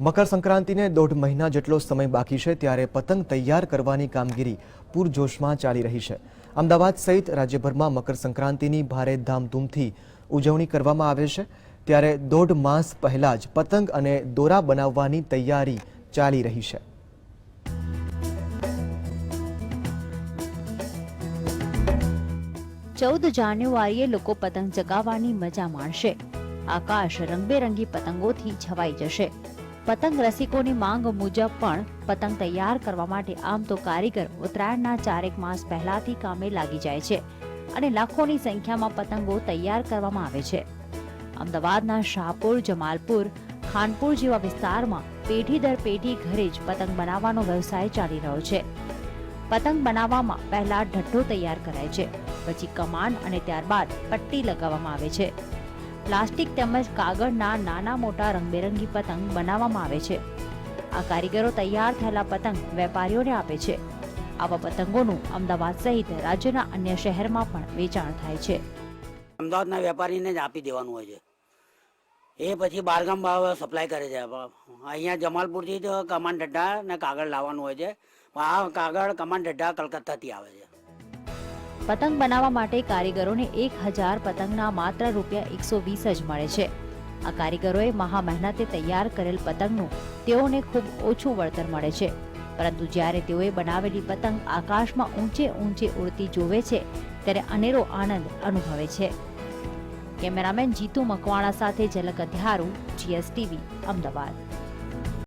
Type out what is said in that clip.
મકર સંક્રાંતિને દોઢ મહિના જેટલો સમય બાકી છે ત્યારે પતંગ તૈયાર કરવાની કામગીરી પૂરજોશમાં ચાલી રહી છે. અમદાવાદ સહિત રાજ્યભરમાં મકર સંક્રાંતિની ભારે ધામધૂમથી ઉજવણી કરવામાં આવે છે. ત્યારે દોઢ માસ પહેલા જ પતંગ અને દોરા બનાવવાની તૈયારી ચાલી રહી છે. ચૌદ જાન્યુઆરીએ લોકો પતંગ ચગાવવાની મજા માણશે. આકાશ રંગબેરંગી પતંગોથી છવાઈ જશે. પતંગ રસિકોની માંગ મુજબ પણ પતંગ તૈયાર કરવા માટે આમ તો કારીગર ઉત્તરાયણના ચારેક માસ પહેલાથી કામે લાગી જાય છે અને લાખોની સંખ્યામાં પતંગો તૈયાર કરવામાં આવે છે. અમદાવાદના શાહપુર, જમાલપુર, ખાનપુર જેવા વિસ્તારમાં પેઢી દર પેઢી ઘરે જ પતંગ બનાવવાનો વ્યવસાય ચાલી રહ્યો છે. પતંગ બનાવવામાં પહેલા ઢઠ્ઠો તૈયાર કરાય છે, પછી કમાન અને ત્યારબાદ પટ્ટી લગાવવામાં આવે છે. પ્લાસ્ટિક તેમજ કાગળના નાના મોટા રંગબેરંગી પતંગ બનાવવામાં આવે છે. આ કારીગરો તૈયાર થયેલા પતંગ વેપારીઓને આપે છે. આવા પતંગોનું અમદાવાદ સહિત રાજ્યના અન્ય શહેરમાં પણ વેચાણ થાય છે. અમદાવાદના વેપારીને જ આપી દેવાનું હોય છે. એ પછી બારગામ સપ્લાય કરે છે. અહીંયા જમાલપુરથી જ કમાન ઢડ્ડા ને કાગળ લાવવાનું હોય છે. આ કાગળ કમાન ઢડ્ડા કલકત્તાથી આવે છે. પતંગ બનાવવા માટે કારીગરોને એક હજાર પતંગના માત્ર રૂપિયા એકસો વીસ જ મળે છે. આ કારીગરોએ મહા મહેનતે તૈયાર કરેલ પતંગનું તેઓને ખૂબ ઓછું વળતર મળે છે. પરંતુ જ્યારે તેઓએ બનાવેલી પતંગ આકાશમાં ઊંચે ઊંચે ઉડતી જોવે છે, ત્યારે અનેરો આનંદ અનુભવે છે. કેમેરામેન જીતુ મકવાણા સાથે ઝલક અધ્યારું જીએસટીવી અમદાવાદ.